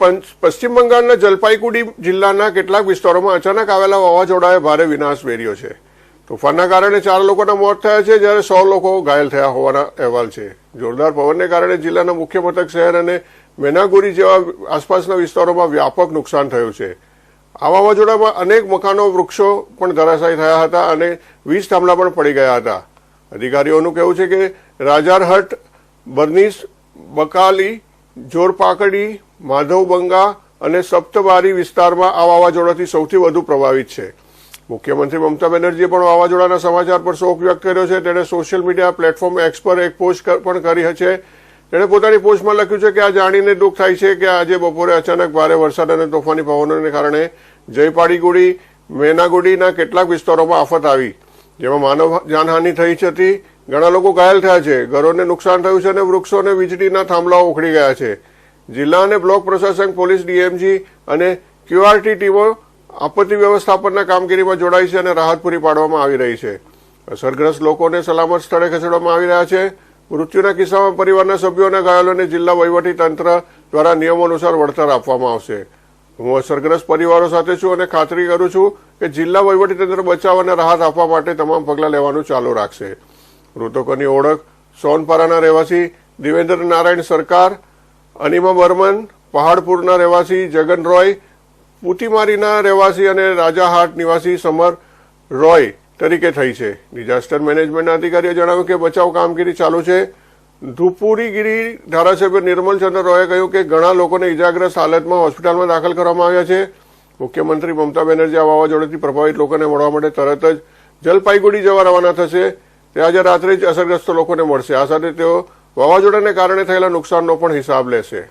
પશ્ચિમ બંગાળના જલપાઈગુડી જિલ્લાના કેટલાક વિસ્તારોમાં અચાનક આવેલા વાવાઝોડાએ ભારે વિનાશ વેર્યો છે. તોફાનના કારણે ચાર લોકોના મોત થયા છે, જ્યારે સો લોકો ઘાયલ થયા હોવાના અહેવાલ છે. જોરદાર પવનને કારણે જિલ્લાના મુખ્ય મથક શહેર અને મેનાગુરી જેવા આસપાસના વિસ્તારોમાં વ્યાપક નુકસાન થયું છે. આ વાવાઝોડામાં અનેક મકાનો, વૃક્ષો પણ ધરાશાયી થયા હતા અને વીજ થાંભલા પણ પડી ગયા હતા. અધિકારીઓનું કહેવું છે કે રાજારહટ, બર્નીસ, બકાલી જોરપાકડી માધવબંગા અને સપ્તબારી વિસ્તારમાં આ વાવાઝોડાથી સૌથી વધુ પ્રભાવિત છે. મુખ્યમંત્રી મમતા બેનર્જીએ પણ વાવાઝોડાના સમાચાર પર શોક વ્યક્ત કર્યો છે. તેણે સોશિયલ મીડિયા પ્લેટફોર્મ એક્સ પર એક પોસ્ટ પણ કરી છે તેણે પોતાની પોસ્ટમાં લખ્યું છે કે આ જાણીને દુઃખ થાય છે કે આજે બપોરે અચાનક ભારે વરસાદ અને તોફાની પવનોને કારણે જયપાડીગુડી, મેનાગુડીના કેટલાક વિસ્તારોમાં આફત આવી, જેમાં માનવ જાનહાનિ થઈ હતી ઘણા લોકો ઘાયલ થયા છે. ઘરોને નુકસાન થયું છે અને વૃક્ષો અને વીજળીના થાંભલાઓ ઉખડી ગયા છે. જિલ્લા અને બ્લોક પ્રશાસન, પોલીસ, ડીએમજી અને ક્યુઆરટી ટીમો આપત્તિ વ્યવસ્થાપનના કામગીરીમાં જોડાઈ છે અને રાહત પૂરી પાડવામાં આવી રહી છે. અસરગ્રસ્ત લોકોને સલામત સ્થળે ખસેડવામાં આવી રહ્યા છે. મૃત્યુના કિસ્સામાં પરિવારના સભ્યો અને ઘાયલોને જિલ્લા વહીવટી તંત્ર દ્વારા નિયમો અનુસાર વળતર આપવામાં આવશે. હું અસરગ્રસ્ત પરિવારો સાથે છું અને ખાતરી કરું છું કે જિલ્લા વહીવટીતંત્ર બચાવ અને રાહત આપવા માટે તમામ પગલાં લેવાનું ચાલુ રાખશે. મૃતકોની ઓળખ સોનપારાના રહેવાસી દેવેન્દ્ર નારાયણ સરકાર, અનિમા બર્મન, પહાડપુરના રહેવાસી જગન રોય પુતીમારીના રહેવાસી અને રાજાહાટ નિવાસી સમર રોય તરીકે થઈ છે. ડિઝાસ્ટર મેનેજમેન્ટના અધિકારીએ જણાવ્યું કે બચાવ કામગીરી ચાલુ છે. ધુપુરીગીરી ધારાસભ્ય નિર્મલચંદ્ર રોયે કહ્યું કે ઘણા લોકોને ઇજાગ્રસ્ત હાલતમાં હોસ્પિટલમાં દાખલ કરવામાં આવ્યા છે. મુખ્યમંત્રી મમતા બેનર્જી આ વાવાઝોડાથી પ્રભાવિત લોકોને મળવા માટે તરત જ જલપાઈગુડી જવા રવાના થશે. તે આજે રાત્રે જ અસરગ્રસ્ત લોકોને મળશે. આ સાથે તેઓ વાવાઝોડાને કારણે થયેલા નુકસાનનો પણ હિસાબ લેશે.